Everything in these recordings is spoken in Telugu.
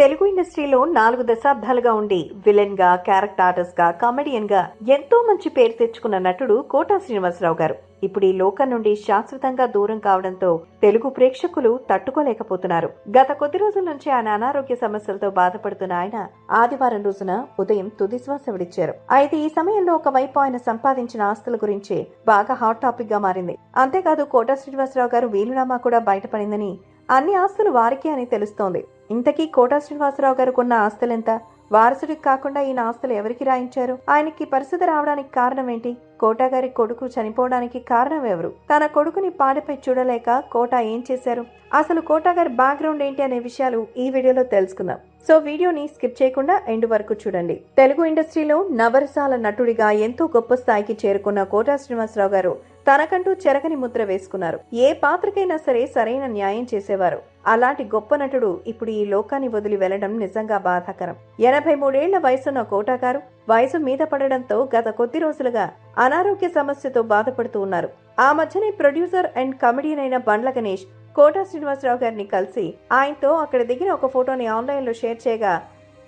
తెలుగు ఇండస్ట్రీలో నాలుగు దశాబ్దాలుగా ఉండి విలన్గా క్యారెక్టర్ ఆర్టిస్ట్గా కామెడియన్గా ఎంతో మంచి పేరు తెచ్చుకున్న నటుడు కోటా శ్రీనివాసరావు గారు. ఇప్పుడు ఈ లోకం నుండి శాశ్వతంగా దూరం కావడంతో తెలుగు ప్రేక్షకులు తట్టుకోలేకపోతున్నారు. గత కొద్ది రోజుల నుంచి ఆయన అనారోగ్య సమస్యలతో బాధపడుతున్న ఆయన ఆదివారం రోజున ఉదయం తుది శ్వాస విడిచారు. అయితే ఈ సమయంలో ఒకవైపు ఆయన సంపాదించిన ఆస్తుల గురించి బాగా హాట్ టాపిక్గా మారింది. అంతేకాదు కోటా శ్రీనివాసరావు గారు వీలునామా కూడా బయటపడిందని అన్ని ఆస్తులు వారికే అని తెలుస్తోంది. ఇంతకీ కోటా శ్రీనివాసరావు గారు కొన్న ఆస్తులెంత? వారసుడికి కాకుండా ఈయన ఆస్తులు ఎవరికి రాయించారు? ఆయనకి పరిస్థితి రావడానికి కారణం ఏంటి కోటా గారి కొడుకు చనిపోవడానికి కారణం ఎవరు? తన కొడుకుని పాడపై చూడలేక కోటా ఏం చేశారు? అసలు కోటా గారి బ్యాక్గ్రౌండ్ ఏంటి అనే విషయాలు ఈ వీడియోలో తెలుసుకుందాం. సో వీడియోని స్కిప్ చేయకుండా ఎండ్ వరకు చూడండి. తెలుగు ఇండస్ట్రీలో నవరసాల నటుడిగా ఎంతో గొప్ప స్థాయికి చేరుకున్న కోటా శ్రీనివాసరావు గారు తనకంటూ చెరగని ముద్ర వేసుకున్నారు. ఏ పాత్రకైనా సరే సరైన న్యాయం చేసేవారు. అలాంటి గొప్ప నటుడు ఇప్పుడు ఈ లోకాన్ని వదిలి వెళ్ళడం నిజంగా బాధాకరం. ఎనభై మూడేళ్ళ వయసున్న కోటా గారు వయసు మీద పడడంతో గత కొద్ది రోజులుగా అనారోగ్య సమస్యతో బాధపడుతూ ఉన్నారు. ఆ మధ్యనే ప్రొడ్యూసర్ అండ్ కమెడియన్ అయిన బండ్ల గణేష్ కోటా శ్రీనివాసరావు గారిని కలిసి ఆయనతో అక్కడ దిగిన ఒక ఫోటోని ఆన్లైన్లో షేర్ చేయగా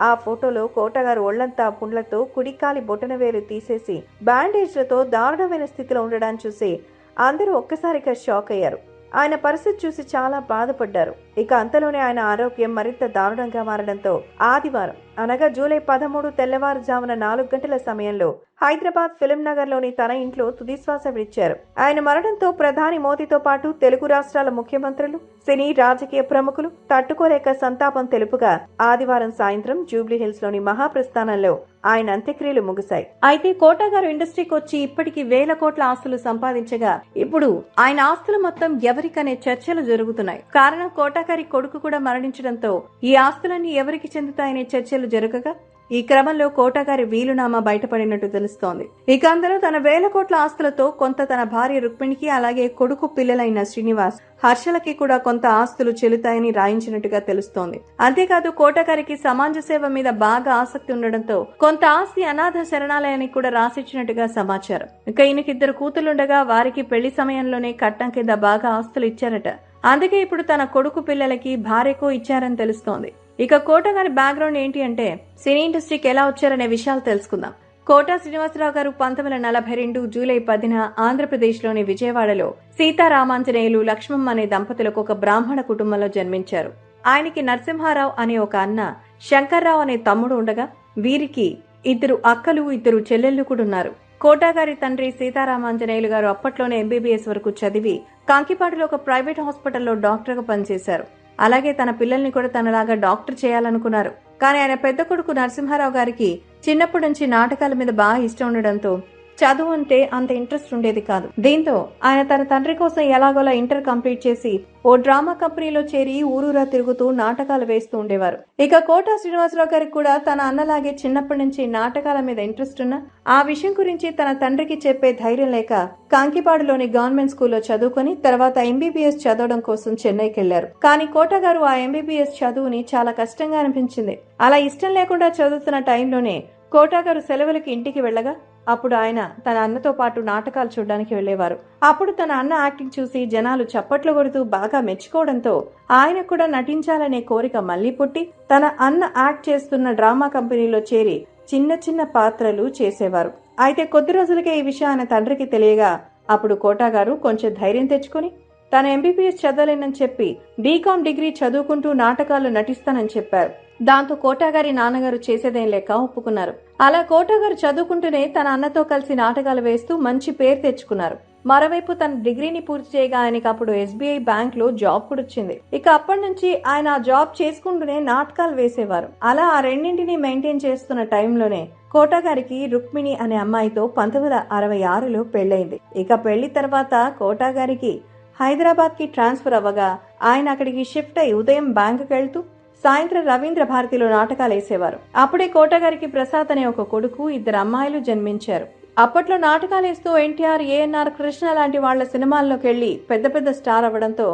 ఆ ఫోటోలో కోటగారు ఒళ్ళంతా పుండ్లతో కుడికాలి బొటనవేలు తీసేసి బ్యాండేజ్లతో దారుణమైన స్థితిలో ఉండడాన్ని చూసి అందరూ ఒక్కసారిగా షాక్ అయ్యారు. ఆయన పరిస్థితి చూసి చాలా బాధపడ్డారు. ఇక అంతలోనే ఆయన ఆరోగ్యం మరింత దారుణంగా మారడంతో ఆదివారం అనగా జూలై పదమూడు తెల్లవారుజామున నాలుగు గంటల సమయంలో హైదరాబాద్ ఫిలిం నగర్లోని తన ఇంట్లో తుదిశ్వాస విడిచారు. ఆయన మరణంతో ప్రధాని మోదీతో పాటు తెలుగు రాష్ట్రాల ముఖ్యమంత్రులు సినీ రాజకీయ ప్రముఖులు తట్టుకోలేక సంతాపం తెలుపుగా ఆదివారం సాయంత్రం జూబ్లీ హిల్స్లోని మహాప్రస్థానంలో ఆయన అంత్యక్రియలు ముగిశాయి. అయితే కోటాగారు ఇండస్ట్రీకి వచ్చి ఇప్పటికి వేల కోట్ల ఆస్తులు సంపాదించగా ఇప్పుడు ఆయన ఆస్తులు మొత్తం ఎవరికనే చర్చలు జరుగుతున్నాయి. కారణం కోటాగారి కొడుకు కూడా మరణించడంతో ఈ ఆస్తులన్నీ ఎవరికి చెందుతాయనే చర్చలు జరగగా ఈ క్రమంలో కోటగారి వీలునామా బయటపడినట్టు తెలుస్తోంది. ఇక అందరూ తన వేల కోట్ల ఆస్తులతో కొంత తన భార్య రుక్మిణికి అలాగే కొడుకు పిల్లలైన శ్రీనివాస్ హర్షలకి కూడా కొంత ఆస్తులు చెల్లుతాయని రాయించినట్టుగా తెలుస్తోంది. అంతేకాదు కోటగారికి సమాజ సేవ మీద బాగా ఆసక్తి ఉండడంతో కొంత ఆస్తి అనాథ శరణాలయానికి కూడా రాసిచ్చినట్టుగా సమాచారం. ఇక ఈయనకిద్దరు కూతులుండగా వారికి పెళ్ళి సమయంలోనే కట్నం కింద బాగా ఆస్తులు ఇచ్చారట. అందుకే ఇప్పుడు తన కొడుకు పిల్లలకి భార్యకు ఇచ్చారని తెలుస్తోంది. ఇక కోట గారి బ్యాక్గ్రౌండ్ ఏంటి అంటే సినీ ఇండస్ట్రీకి ఎలా వచ్చారనే విషయాలు తెలుసుకుందాం. కోటా శ్రీనివాసరావు గారు పంతొమ్మిది వందల నలభై రెండు జూలై పదిన ఆంధ్రప్రదేశ్లోని విజయవాడలో సీతారామాంజనేయులు లక్ష్మమ్మ అనే దంపతులకు ఒక బ్రాహ్మణ కుటుంబంలో జన్మించారు. ఆయనకి నరసింహారావు అనే ఒక అన్న శంకర్రావు అనే తమ్ముడు ఉండగా వీరికి ఇద్దరు అక్కలు ఇద్దరు చెల్లెళ్ళు కూడా ఉన్నారు. కోటాగారి తండ్రి సీతారామాంజనేయులు గారు అప్పట్లోనే ఎంబీబీఎస్ వరకు చదివి కాంకిపాడులో ఒక ప్రైవేట్ హాస్పిటల్లో డాక్టర్గా పనిచేశారు. అలాగే తన పిల్లల్ని కూడా తనలాగా డాక్టర్ చేయాలనుకున్నారు. కానీ ఆయన పెద్ద కొడుకు నరసింహారావు గారికి చిన్నప్పటి నుంచి నాటకాల మీద బాగా ఇష్టం ఉండడంతో చదువు అంటే అంత ఇంట్రెస్ట్ ఉండేది కాదు. దీంతో ఆయన తన తండ్రి కోసం ఎలాగోలా ఇంటర్ కంప్లీట్ చేసి ఓ డ్రామా కంపెనీలో చేరి ఊరూరా తిరుగుతూ నాటకాలు వేస్తూ ఉండేవారు. ఇక కోటా శ్రీనివాసరావు గారికి కూడా తన అన్నలాగే చిన్నప్పటి నుంచి నాటకాల మీద ఇంట్రెస్ట్ ఉన్న ఆ విషయం గురించి తన తండ్రికి చెప్పే ధైర్యం లేక కాంకిపాడులోని గవర్నమెంట్ స్కూల్లో చదువుకొని తర్వాత ఎంబీబీఎస్ చదవడం కోసం చెన్నైకి వెళ్ళారు కానీ కోట గారు ఆ ఎంబీబీఎస్ చదువుని చాలా కష్టంగా అనిపించింది. అలా ఇష్టం లేకుండా చదువుతున్న టైంలోనే కోటా గారు సెలవులకి ఇంటికి వెళ్ళగా అప్పుడు ఆయన తన అన్నతో పాటు నాటకాలు చూడడానికి వెళ్ళేవారు అప్పుడు తన అన్న యాక్టింగ్ చూసి జనాలు చప్పట్లు కొడుతూ బాగా మెచ్చుకోవడంతో ఆయన కూడా నటించాలనే కోరిక మళ్ళీ పుట్టి తన అన్న యాక్ట్ చేస్తున్న డ్రామా కంపెనీలో చేరి చిన్న చిన్న పాత్రలు చేసేవారు. అయితే కొద్ది రోజులకే ఈ విషయం ఆయన తండ్రికి తెలియగా అప్పుడు కోటా గారు కొంచెం ధైర్యం తెచ్చుకుని తన ఎంబీబీఎస్ చదవలేనని చెప్పి బీకాం డిగ్రీ చదువుకుంటూ నాటకాలు నటిస్తానని చెప్పారు. దాంతో కోటాగారి నాన్నగారు చేసేదేం లేక ఒప్పుకున్నారు. అలా కోటాగారు చదువుకుంటూనే తన అన్నతో కలిసి నాటకాలు వేస్తూ మంచి పేరు తెచ్చుకున్నారు. మరోవైపు తన డిగ్రీని పూర్తి చేయగా ఆయనకి అప్పుడు ఎస్బీఐ బ్యాంక్లో జాబ్ కూడా వచ్చింది ఇక అప్పటి నుంచి ఆయన ఆ జాబ్ చేసుకుంటూనే నాటకాలు వేసేవారు. అలా ఆ రెండింటిని మెయింటైన్ చేస్తున్న టైంలోనే కోటాగారికి రుక్మిణి అనే అమ్మాయితో పంతొమ్మిది వందల అరవై ఆరులో పెళ్ళైంది ఇక పెళ్ళి తర్వాత కోటాగారికి హైదరాబాద్కి హైదరాబాద్కి ట్రాన్స్ఫర్ అవ్వగా ఆయన అక్కడికి షిఫ్ట్ అయి ఉదయం బ్యాంకుకి వెళ్తూ సాయంత్రం రవీంద్ర భారతిలో నాటకాలు వేసేవారు. అప్పుడే కోటగారికి ప్రసాద్ అనే ఒక కొడుకు ఇద్దరు అమ్మాయిలు జన్మించారు. అప్పట్లో నాటకాలు వేస్తూ ఎన్టీఆర్ ఏఎన్ఆర్ కృష్ణ లాంటి వాళ్ళ సినిమాల్లోకి వెళ్ళి పెద్ద పెద్ద స్టార్ అవ్వడంతో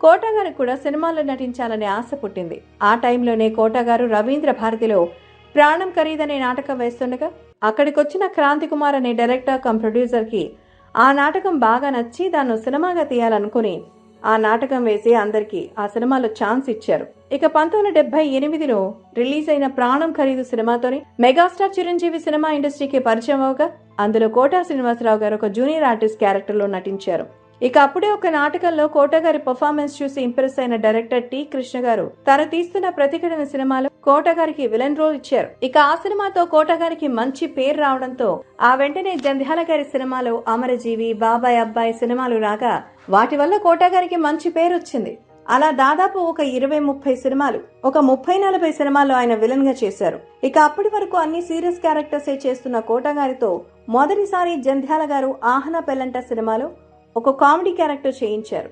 కోటగారికి కూడా సినిమాల్లో నటించాలనే ఆశ పుట్టింది. ఆ టైంలోనే కోటగారు రవీంద్ర భారతిలో ప్రాణం ఖరీదనే నాటకం వేస్తుండగా అక్కడికొచ్చిన క్రాంతి కుమార్ అనే డైరెక్టర్ కమ్ ప్రొడ్యూసర్కి ఆ నాటకం బాగా నచ్చి దాన్ని సినిమాగా తీయాలనుకుని ఆ నాటకం వేసి అందరికీ ఆ సినిమాలో ఛాన్స్ ఇచ్చారు. ఇక పంతొమ్మిది డెబ్బై ఎనిమిదిలో రిలీజ్ అయిన ప్రాణం ఖరీదు సినిమాతోని మెగాస్టార్ చిరంజీవి సినిమా ఇండస్ట్రీకి పరిచయం అవగా అందులో కోటా శ్రీనివాసరావు గారు ఒక జూనియర్ ఆర్టిస్ట్ క్యారెక్టర్లో నటించారు. ఇక అప్పుడే ఒక నాటకంలో కోటగారి పర్ఫార్మెన్స్ చూసి ఇంప్రెస్ అయిన డైరెక్టర్ టి కృష్ణ గారు. తను తీస్తున్న ప్రతిఘటన సినిమాలో కోటగారికి విలన్ రోల్ ఇచ్చారు. ఇక ఆ సినిమాతో కోటగారికి మంచి పేరు రావడంతో ఆ వెంటనే జంధ్యాల గారి సినిమాలో అమరజీవి బాబాయ్ అబ్బాయి సినిమాలు రాగా వాటి వల్ల కోటగారికి మంచి పేరు వచ్చింది. అలా దాదాపు ఒక ఇరవై ముప్పై సినిమాలు ఒక ముప్పై నలభై సినిమాల్లో ఆయన విలన్గా చేశారు. ఇక అప్పటి వరకు అన్ని సీరియస్ క్యారెక్టర్సే చేస్తున్న కోటగారితో మొదటిసారి జంధ్యాల గారు ఆహన పెల్లంట సినిమాలో ఒక కామెడీ క్యారెక్టర్ చేయించారు.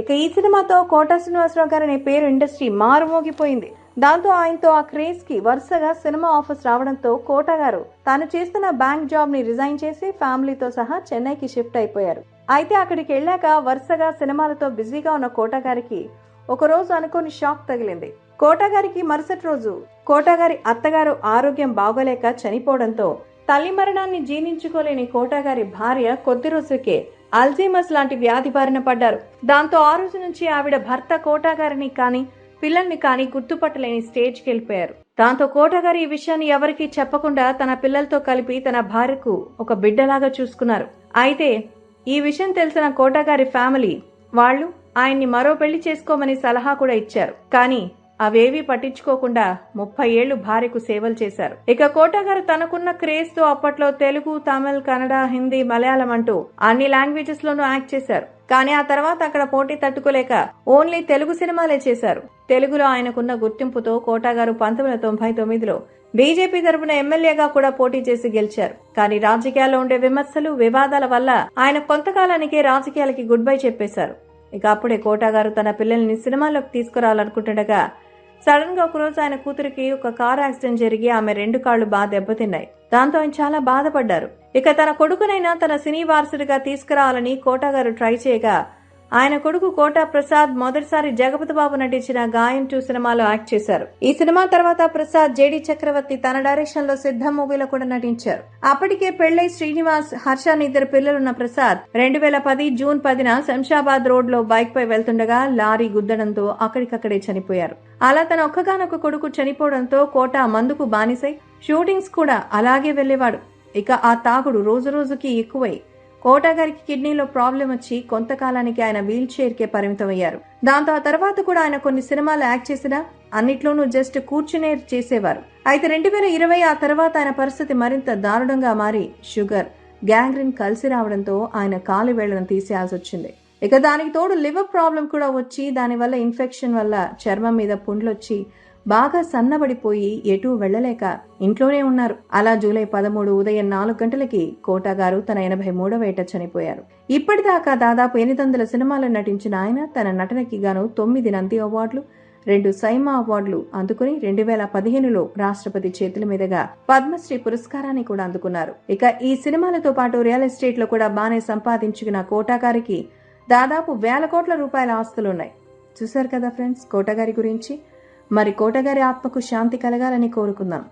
ఇక ఈ సినిమాతో కోట శ్రీనివాసరావు గారు అనే పేరు ఇండస్ట్రీ మారుమోగిపోయింది. దాంతో ఆయనతో ఆ క్రేజ్కి వరుసగా సినిమా ఆఫర్స్ రావడంతో కోట గారు తాను చేస్తున్న బ్యాంక్ జాబ్ని రిజైన్ చేసి ఫ్యామిలీతో సహా చెన్నైకి షిఫ్ట్ అయిపోయారు. అయితే అక్కడికి వెళ్ళాక వరుసగా సినిమాలతో బిజీగా ఉన్న కోట గారికి ఒక రోజు అనుకోని షాక్ తగిలింది. కోట గారికి మరుసటి రోజు కోట గారి అత్తగారు ఆరోగ్యం బాగోలేక చనిపోవడంతో తల్లి మరణాన్ని జీర్ణించుకోలేని కోట గారి భార్య కొద్ది రోజులకే అల్జీమస్ లాంటి వ్యాధి బారిన పడ్డారు. దాంతో ఆ రోజు నుంచి ఆవిడ భర్త కోటాగారిని కానీ పిల్లల్ని కానీ గుర్తుపట్టలేని స్టేజ్కి వెళ్ళిపోయారు. దాంతో కోటగారి ఈ విషయాన్ని ఎవరికీ చెప్పకుండా తన పిల్లలతో కలిపి తన భార్యకు ఒక బిడ్డలాగా చూసుకున్నారు. అయితే ఈ విషయం తెలిసిన కోటగారి ఫ్యామిలీ వాళ్ళు ఆయన్ని మరో పెళ్ళి చేసుకోమని సలహా కూడా ఇచ్చారు. కానీ అవేవీ పట్టించుకోకుండా ముప్పై ఏళ్ళు భార్యకు సేవలు చేశారు. ఇక కోట గారు తనకున్న క్రేజ్తో అప్పట్లో తెలుగు తమిళ్ కన్నడ హిందీ మలయాళం అంటూ అన్ని లాంగ్వేజెస్ లోనూ యాక్ట్ చేశారు. కానీ ఆ తర్వాత అక్కడ పోటీ తట్టుకోలేక ఓన్లీ తెలుగు సినిమాలే చేశారు. తెలుగులో ఆయనకున్న గుర్తింపుతో కోటాగారు పంతొమ్మిది వందల తొంభై తొమ్మిదిలో బీజేపీ తరపున ఎమ్మెల్యేగా కూడా పోటీ చేసి గెలిచారు. కానీ రాజకీయాల్లో ఉండే విమర్శలు వివాదాల వల్ల ఆయన కొంతకాలానికే రాజకీయాలకి గుడ్ బై చెప్పేశారు. ఇక అప్పుడే కోటాగారు తన పిల్లల్ని సినిమాలోకి తీసుకురావాలనుకుంటుండగా సడన్గా ఒకరోజు ఆయన కూతురికి ఒక కార్ యాక్సిడెంట్ జరిగి ఆమె రెండు కాళ్ళు బాగా దెబ్బతిన్నాయి. దాంతో ఆయన చాలా బాధపడ్డారు. ఇక తన కొడుకునైనా తన సినీ వారసుడిగా తీసుకురావాలని కోటాగారు ట్రై చేయగా ఆయన కొడుకు కోటా ప్రసాద్ మొదటిసారి జగపతి బాబు నటించిన గాయం టూ సినిమాలో యాక్ట్ చేశారు. ఈ సినిమా తర్వాత ప్రసాద్ జేడి చక్రవర్తి తన డైరెక్షన్లో సిద్ధ మూవీలో కూడా నటించారు. అప్పటికే పెళ్ళై శ్రీనివాస్ హర్షాని ఇద్దరు పిల్లలున్న ప్రసాద్ రెండు వేల పది జూన్ పదిన శంషాబాద్ రోడ్లో బైక్ పై వెళ్తుండగా లారీ గుద్దడంతో అక్కడికక్కడే చనిపోయారు. అలా తన ఒక్కగానొక్క కొడుకు చనిపోవడంతో కోట మందుకు బానిసై షూటింగ్స్ కూడా అలాగే వెళ్ళేవాడు ఇక ఆ తాగుడు రోజు రోజుకి ఎక్కువై కోటాగారికి కిడ్నీలో ప్రాబ్లం వచ్చి కొంతకాలానికి ఆయన వీల్ చైర్కే పరిమితమయ్యారు. దాంతో ఆ తర్వాత కూడా ఆయన కొన్ని సినిమాలు యాక్ట్ చేసినా అన్నిట్లోనూ జస్ట్ కూర్చునే చేసేవారు. అయితే రెండు వేల ఇరవై ఆ తర్వాత ఆయన పరిస్థితి మరింత దారుణంగా మారి షుగర్ గ్యాంగ్రిన్ కలిసి రావడంతో ఆయన కాలు వేళ్ళను తీసేయాల్సి వచ్చింది. ఇక దానికి తోడు లివర్ ప్రాబ్లం కూడా వచ్చి దానివల్ల ఇన్ఫెక్షన్ వల్ల చర్మం మీద పుండ్లొచ్చి బాగా సన్నబడిపోయి ఎటూ వెళ్ళలేక ఇంట్లోనే ఉన్నారు. అలా జూలై పదమూడు ఉదయం నాలుగు గంటలకి కోటాగారు తన ఎనభై మూడవ ఏట చనిపోయారు. ఇప్పటిదాకా దాదాపు ఎనిమిది వందల సినిమాల్లో నటించిన ఆయన తన నటనకి గాను తొమ్మిది నంది అవార్డులు రెండు సైమా అవార్డులు అందుకుని రెండు వేల పదిహేనులో రాష్ట్రపతి చేతుల మీదుగా పద్మశ్రీ పురస్కారాన్ని కూడా అందుకున్నారు. ఇక ఈ సినిమాలతో పాటు రియల్ ఎస్టేట్లో కూడా బానే సంపాదించుకున్న కోటాగారికి దాదాపు వేల కోట్ల రూపాయల ఆస్తులున్నాయి. చూశారు కదా ఫ్రెండ్స్ కోటగారి గురించి మరి కోటగారి ఆత్మకు శాంతి కలగాలని కోరుకుందాం.